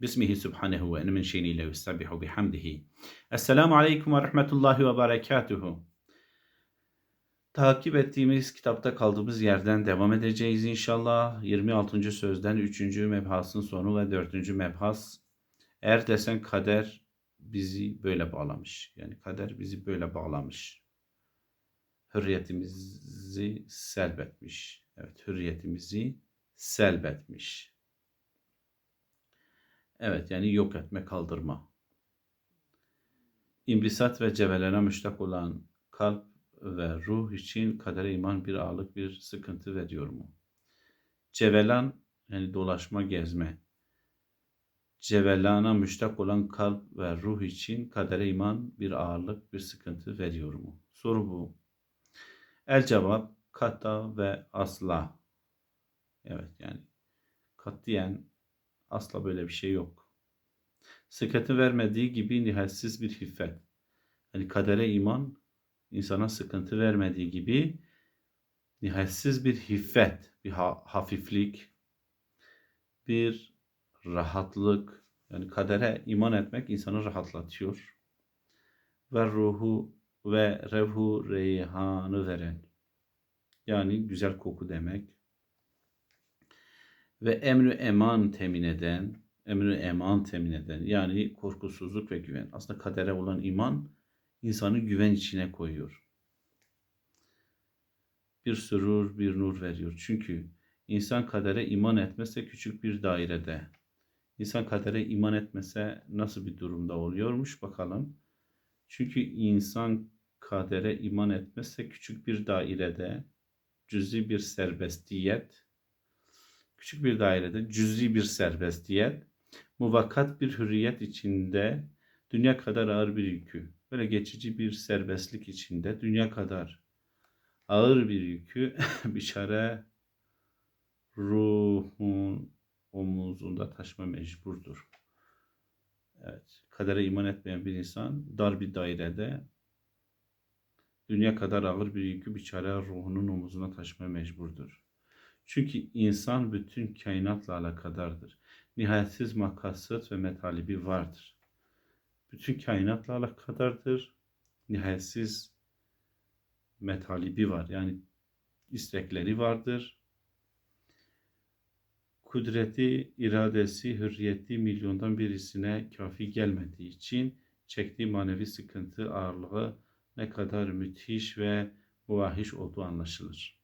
Bismihi subhanehu ve min şeyniyle yusabbihu bihamdihi. Esselamu aleyküm ve rahmetullahi ve berekatuhu. Takip ettiğimiz kitapta kaldığımız yerden devam edeceğiz inşallah. 26. sözden 3. mebhasın sonu ve 4. mebhas. Eğer desen kader bizi böyle bağlamış. Yani kader bizi böyle bağlamış. Hürriyetimizi selbetmiş. Evet hürriyetimizi selbetmiş. Evet yani yok etme, kaldırma. İmbisat ve cebelene müştak olan kalp ve ruh için kadere iman bir ağırlık, bir sıkıntı veriyor mu? Cevelan yani dolaşma, gezme. Cevelana müştak olan kalp ve ruh için kadere iman bir ağırlık, bir sıkıntı veriyor mu? Soru bu. El cevap kata ve asla. Evet yani katiyen asla böyle bir şey yok. Sıkıntı vermediği gibi nihayetsiz bir hiffet. Yani kadere iman insana sıkıntı vermediği gibi nihayetsiz bir hiffet, bir ha- hafiflik, bir rahatlık. Yani kadere iman etmek insanı rahatlatıyor. Ve ruhu ve revhu reyhanı veren. Yani güzel koku demek. Ve emri eman temin eden, emri eman temin eden yani korkusuzluk ve güven. Aslında kadere olan iman insanı güven içine koyuyor. Bir sürur, bir nur veriyor. Çünkü insan kadere iman etmese küçük bir dairede, insan kadere iman etmese nasıl bir durumda oluyormuş bakalım. Çünkü insan kadere iman etmezse küçük bir dairede cüzi bir serbestiyet, küçük bir dairede cüzi bir serbestiyet, muvakkat bir hürriyet içinde dünya kadar ağır bir yükü, böyle geçici bir serbestlik içinde dünya kadar ağır bir yükü biçare ruhun omuzunda taşıma mecburdur. Evet, kadere iman etmeyen bir insan dar bir dairede dünya kadar ağır bir yükü biçare ruhunun omuzuna taşıma mecburdur. Çünkü insan bütün kainatla alakadardır. Nihayetsiz makasıt ve metalibi vardır. Bütün kainatla alakadardır. Nihayetsiz metalibi var. Yani istekleri vardır. Kudreti, iradesi, hürriyeti milyondan birisine kafi gelmediği için çektiği manevi sıkıntı ağırlığı ne kadar müthiş ve muvahiş olduğu anlaşılır.